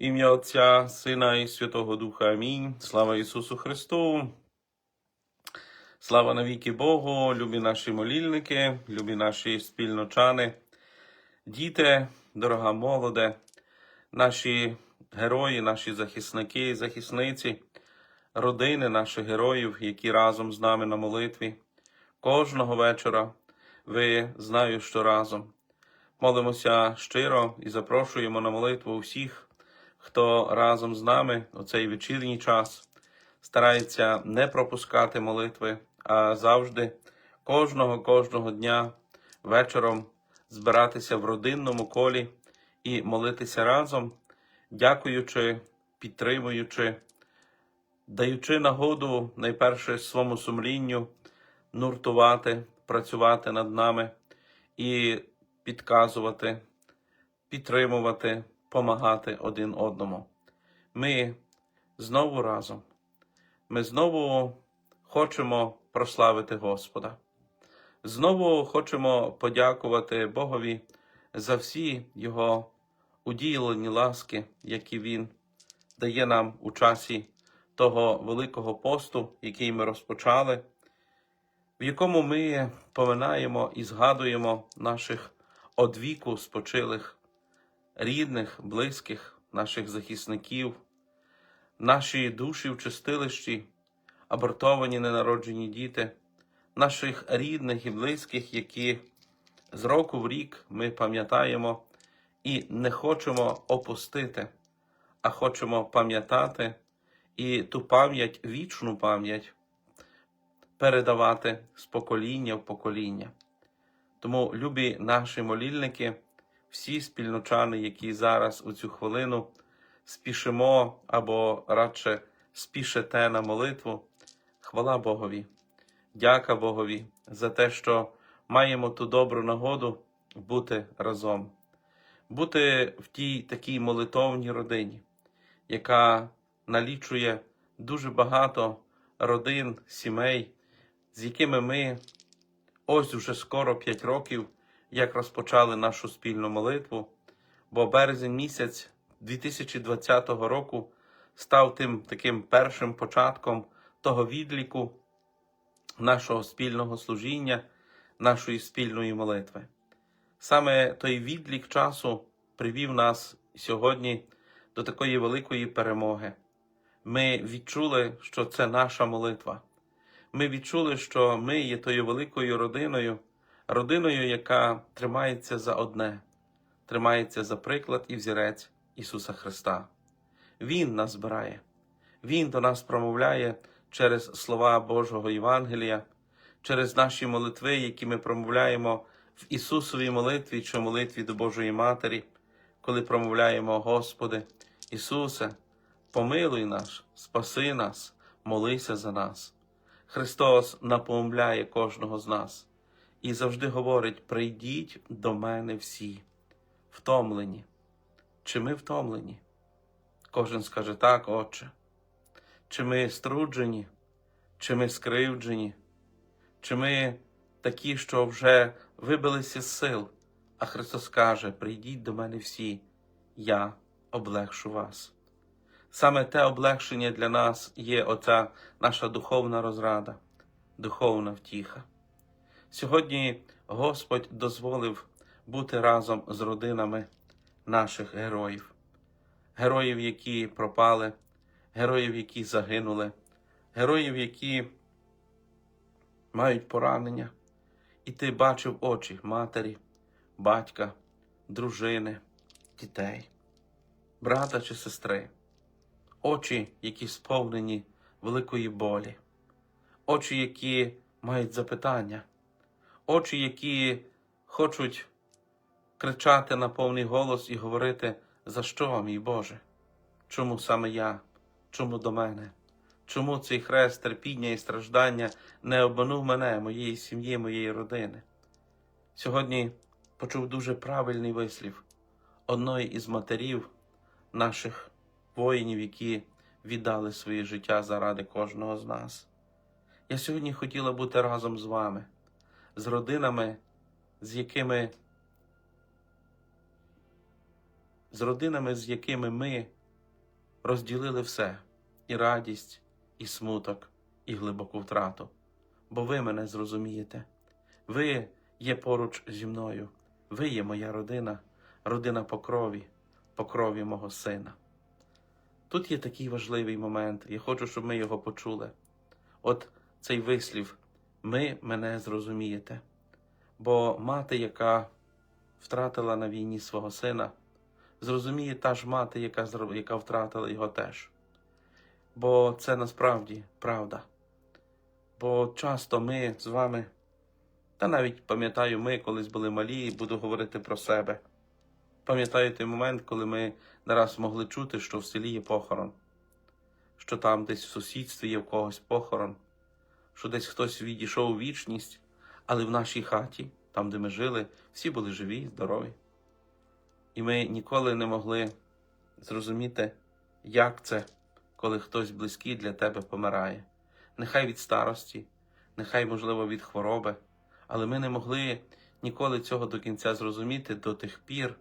Ім'я Отця, Сина і Святого Духа. Амінь. Слава Ісусу Христу. Слава навіки Богу, любі наші молільники, любі наші спільночани, діти, дорога молоде, наші герої, наші захисники і захисниці, родини наших героїв, які разом з нами на молитві. Кожного вечора ви знаю, що разом. Молимося щиро і запрошуємо на молитву усіх, хто разом з нами у цей вечірній час старається не пропускати молитви, а завжди кожного кожного дня вечором збиратися в родинному колі і молитися разом, дякуючи, підтримуючи, даючи нагоду найперше своєму сумлінню нуртувати, працювати над нами і підказувати, підтримувати, помагати один одному. Ми знову разом. Ми знову хочемо прославити Господа. Знову хочемо подякувати Богові за всі Його уділені ласки, які Він дає нам у часі того великого посту, який ми розпочали, в якому ми поминаємо і згадуємо наших одвіку спочилих рідних, близьких, наших захисників, наші душі в чистилищі, абортовані ненароджені діти, наших рідних і близьких, які з року в рік ми пам'ятаємо і не хочемо опустити, а хочемо пам'ятати і ту пам'ять, вічну пам'ять передавати з покоління в покоління. Тому, любі наші молільники, всі спільночани, які зараз у цю хвилину спішимо або радше спішите на молитву, хвала Богові, дяка Богові за те, що маємо ту добру нагоду бути разом, бути в тій такій молитовній родині, яка налічує дуже багато родин, сімей, з якими ми ось уже скоро 5 років, як розпочали нашу спільну молитву, бо березень місяць 2020 року став тим таким першим початком того відліку нашого спільного служіння, нашої спільної молитви. Саме той відлік часу привів нас сьогодні до такої великої перемоги. Ми відчули, що це наша молитва. Ми відчули, що ми є тою великою родиною, родиною, яка тримається за одне, тримається за приклад і взірець Ісуса Христа. Він нас збирає, Він до нас промовляє через слова Божого Євангелія, через наші молитви, які ми промовляємо в Ісусовій молитві чи молитві до Божої Матері, коли промовляємо, Господи, Ісусе, помилуй нас, спаси нас, молися за нас. Христос напомляє кожного з нас і завжди говорить: прийдіть до мене всі, втомлені. Чи ми втомлені? Кожен скаже так, Отче. Чи ми струджені, чи ми скривджені, чи ми такі, що вже вибилися з сил, а Христос каже: прийдіть до мене всі, я облегшу вас. Саме те облегшення для нас є оця наша духовна розрада, духовна втіха. Сьогодні Господь дозволив бути разом з родинами наших героїв, героїв, які пропали, героїв, які загинули, героїв, які мають поранення. І ти бачив очі матері, батька, дружини, дітей, брата чи сестри. Очі, які сповнені великої болі, очі, які мають запитання, очі, які хочуть кричати на повний голос і говорити, за що, мій Боже? Чому саме я? Чому до мене? Чому цей хрест терпіння і страждання не обманув мене, моєї сім'ї, моєї родини? Сьогодні почув дуже правильний вислів одної із матерів наших воїнів, які віддали своє життя заради кожного з нас. Я сьогодні хотіла бути разом з вами, з родинами, з якими з родинами, з якими ми розділили все і радість, і смуток, і глибоку втрату. Бо ви мене зрозумієте. Ви є поруч зі мною, ви є моя родина, родина по крові, по крові мого сина. Тут є такий важливий момент, я хочу, щоб ми його почули. От цей вислів, ми мене зрозумієте. Бо мати, яка втратила на війні свого сина, зрозуміє та ж мати, яка, яка втратила його теж. Бо це насправді правда. Бо часто ми з вами, та навіть пам'ятаю, ми колись були малі, і буду говорити про себе. Пам'ятаю той момент, коли ми не раз могли чути, що в селі є похорон, що там десь в сусідстві є в когось похорон, що десь хтось відійшов у вічність, але в нашій хаті, там, де ми жили, всі були живі, здорові. І ми ніколи не могли зрозуміти, як це, коли хтось близький для тебе помирає. Нехай від старості, нехай, можливо, від хвороби, але ми не могли ніколи цього до кінця зрозуміти до тих пір,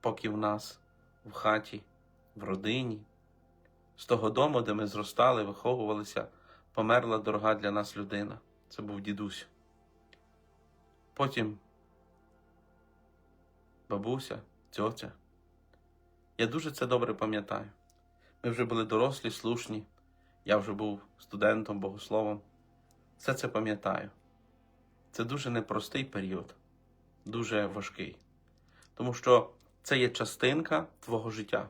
поки в нас в хаті, в родині, з того дому, де ми зростали, виховувалися, померла дорога для нас людина. Це був дідусь. Потім бабуся, тьотя. Я дуже це добре пам'ятаю. Ми вже були дорослі, слушні. Я вже був студентом, богословом. Все це пам'ятаю. Це дуже непростий період, дуже важкий. Тому що це є частинка твого життя.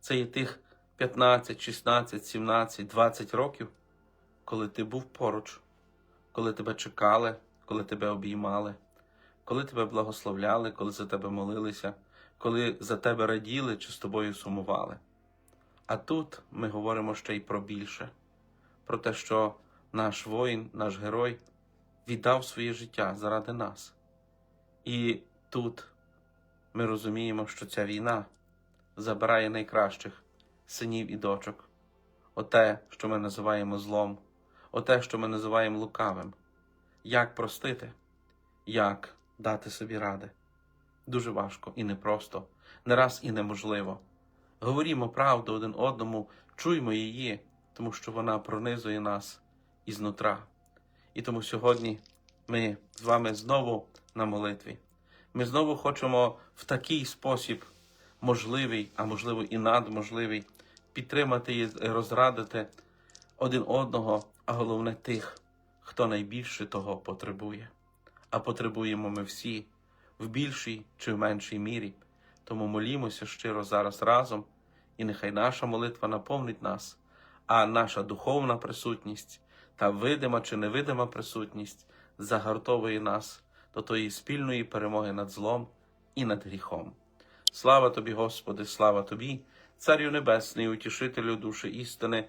Це є тих 15, 16, 17, 20 років, коли ти був поруч, коли тебе чекали, коли тебе обіймали, коли тебе благословляли, коли за тебе молилися, коли за тебе раділи чи з тобою сумували. А тут ми говоримо ще й про більше, про те, що наш воїн, наш герой віддав своє життя заради нас. І тут ми розуміємо, що ця війна забирає найкращих синів і дочок, оте, що ми називаємо злом, оте, що ми називаємо лукавим. Як простити, як дати собі ради. Дуже важко і непросто, не раз і неможливо. Говорімо правду один одному, чуймо її, тому що вона пронизує нас ізнутра. І тому сьогодні ми з вами знову на молитві. Ми знову хочемо в такий спосіб, можливий, а можливо і надможливий, підтримати і розрадити один одного, а головне тих, хто найбільше того потребує. А потребуємо ми всі в більшій чи в меншій мірі. Тому молімося щиро зараз разом, і нехай наша молитва наповнить нас, а наша духовна присутність та видима чи невидима присутність загартовує нас до тої спільної перемоги над злом і над гріхом. Слава тобі, Господи, слава тобі, Царю Небесний, утішителю душі істини,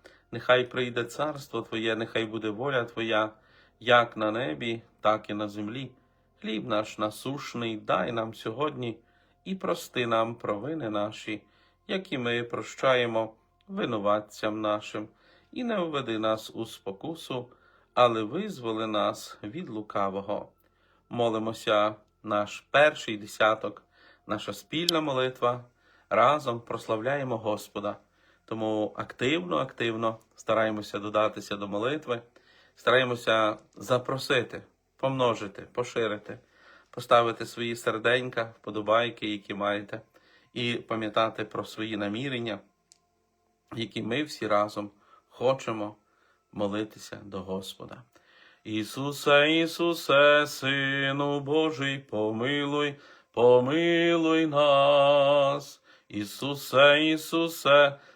нехай прийде царство Твоє, нехай буде воля Твоя, як на небі, так і на землі. Хліб наш насушний дай нам сьогодні і прости нам провини наші, як і ми прощаємо винуватцям нашим, і не введи нас у спокусу, але визволи нас від лукавого. Молимося наш перший десяток, наша спільна молитва. Разом прославляємо Господа. Тому активно, активно стараємося додатися до молитви, стараємося запросити, помножити, поширити, поставити свої серденька, вподобайки, які маєте, і пам'ятати про свої намірення, які ми всі разом хочемо молитися до Господа. Ісусе, Ісусе, Сину Божий, помилуй, помилуй нас. Ісусе, Ісусе,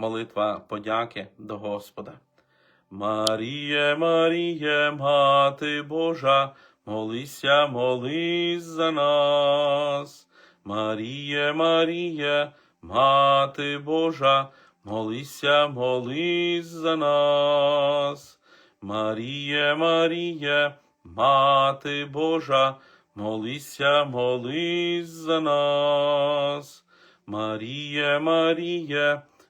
молитва подяки до Господа. Маріє, Маріє, Мати Божа, молися, молись за нас. Маріє, Маріє, Мати Божа, молися, молись за нас. Маріє, Маріє, Мати Божа, молися, молись за нас. Маріє, Маріє,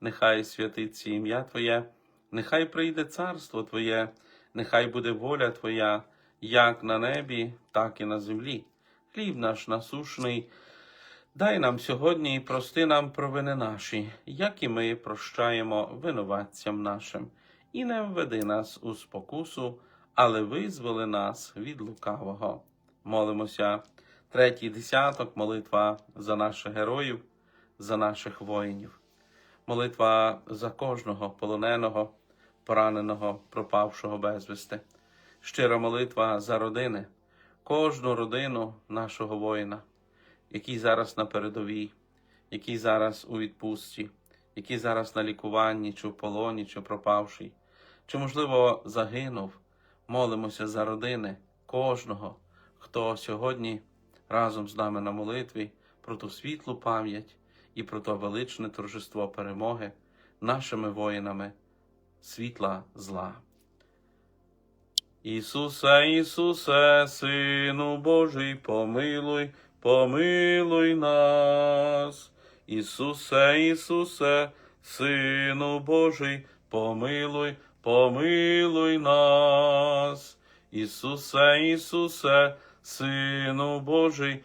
нехай святиться ім'я Твоє, нехай прийде царство Твоє, нехай буде воля Твоя, як на небі, так і на землі. Хліб наш насушний, дай нам сьогодні і прости нам провини наші, як і ми прощаємо винуватцям нашим, і не введи нас у спокусу, але визволи нас від лукавого. Молимося. Третій десяток молитва за наших героїв, за наших воїнів. Молитва за кожного полоненого, пораненого, пропавшого безвісти. Щира молитва за родини, кожну родину нашого воїна, який зараз на передовій, який зараз у відпустці, який зараз на лікуванні, чи в полоні, чи пропавший, чи, можливо, загинув. Молимося за родини кожного, хто сьогодні разом з нами на молитві про ту світлу пам'ять і про то величне торжество перемоги нашими воїнами світла зла. Ісусе, Ісусе, Сину Божий, помилуй, помилуй нас. Ісусе, Ісусе, Сину Божий, помилуй, помилуй нас. Ісусе, Ісусе, Сину Божий,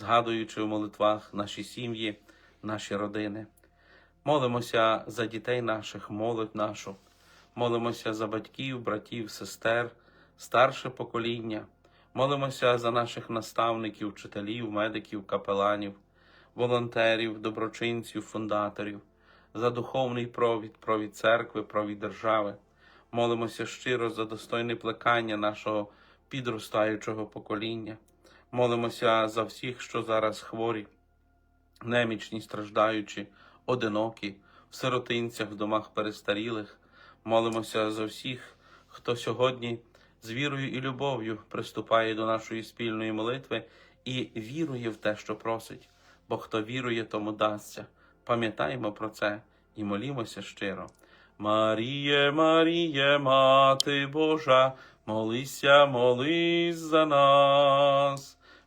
згадуючи у молитвах наші сім'ї, наші родини. Молимося за дітей наших, молодь нашу, молимося за батьків, братів, сестер, старше покоління, молимося за наших наставників, вчителів, медиків, капеланів, волонтерів, доброчинців, фундаторів, за духовний провід, провід церкви, провід держави. Молимося щиро за достойне плекання нашого підростаючого покоління. Молимося за всіх, що зараз хворі, немічні, страждаючі, одинокі, в сиротинцях, в домах перестарілих. Молимося за всіх, хто сьогодні з вірою і любов'ю приступає до нашої спільної молитви і вірує в те, що просить. Бо хто вірує, тому дасться. Пам'ятаємо про це і молімося щиро. Маріє, Маріє, Мати Божа, молися, молись за нас.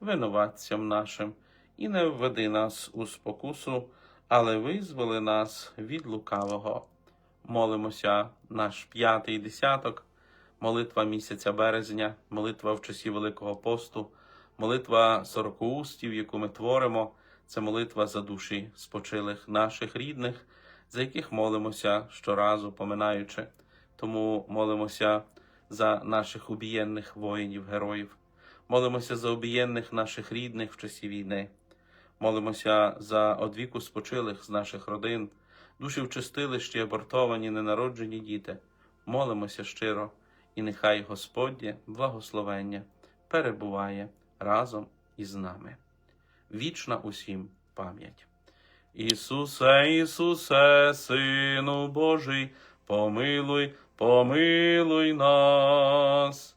винуватцям нашим, і не введи нас у спокусу, але визволи нас від лукавого. Молимося наш п'ятий десяток, молитва місяця березня, молитва в часі Великого посту, молитва сорокоустів, яку ми творимо, це молитва за душі спочилих наших рідних, за яких молимося щоразу поминаючи. Тому молимося за наших убієнних воїнів, героїв, молимося за обієнних наших рідних в часі війни, молимося за одвіку спочилих з наших родин, душі в чистилищі, абортовані, ненароджені діти. Молимося щиро, і нехай Господнє благословення перебуває разом із нами. Вічна усім пам'ять. Ісусе, Ісусе, Сину Божий, помилуй, помилуй нас.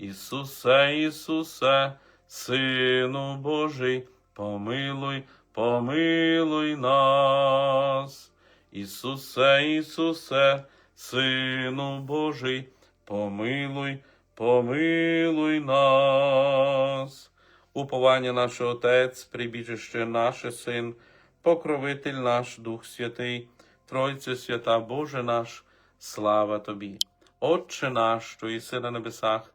Ісусе, Ісусе, Сину Божий, помилуй, помилуй нас. Ісусе, Ісусе, Сину Божий, помилуй, помилуй нас. Уповання наше Отець, прибіжище наше Син, покровитель наш Дух Святий, Тройце свята Боже наш, слава Тобі. Отче наш, що єси на небесах,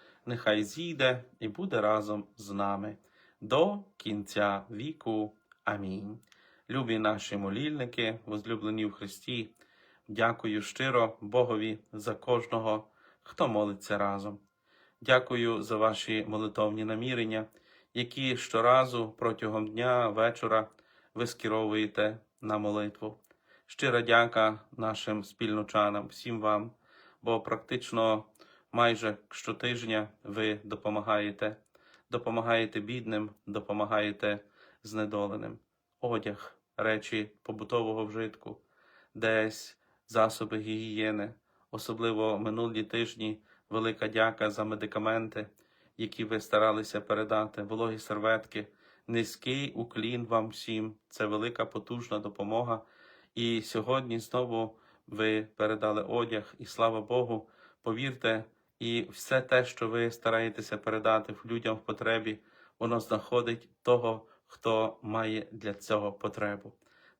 нехай зійде і буде разом з нами до кінця віку. Амінь. Любі наші молільники, возлюблені в Христі, дякую щиро Богові за кожного, хто молиться разом. Дякую за ваші молитовні намірення, які щоразу протягом дня, вечора ви скеровуєте на молитву. Щира дяка нашим спільночанам, всім вам, бо практично майже щотижня ви допомагаєте, допомагаєте бідним, допомагаєте знедоленим. Одяг, речі побутового вжитку, десь засоби гігієни, особливо минулі тижні. Велика дяка за медикаменти, які ви старалися передати, вологі серветки. Низький уклін вам всім. Це велика потужна допомога. І сьогодні знову ви передали одяг, і слава Богу, повірте, і все те, що ви стараєтеся передати людям в потребі, воно знаходить того, хто має для цього потребу.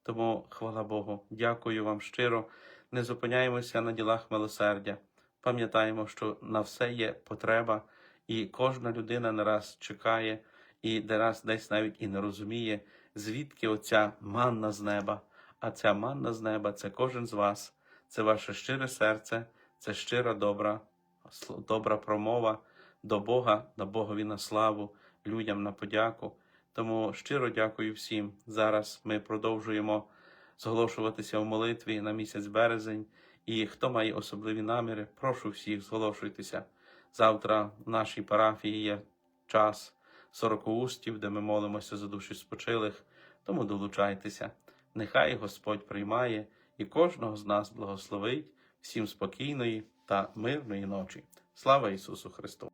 Тому, хвала Богу, дякую вам щиро. Не зупиняємося на ділах милосердя. Пам'ятаємо, що на все є потреба, і кожна людина не раз чекає, і де раз десь навіть і не розуміє, звідки оця манна з неба. А ця манна з неба це кожен з вас, це ваше щире серце, це щира добра, добра промова до Бога, на Богові на славу, людям на подяку. Тому щиро дякую всім. Зараз ми продовжуємо зголошуватися в молитві на місяць березень. І хто має особливі наміри, прошу всіх зголошуйтеся. Завтра в нашій парафії є час сорокоустів, де ми молимося за душі спочилих, тому долучайтеся. Нехай Господь приймає і кожного з нас благословить, всім спокійної та мирної ночі. Слава Ісусу Христу!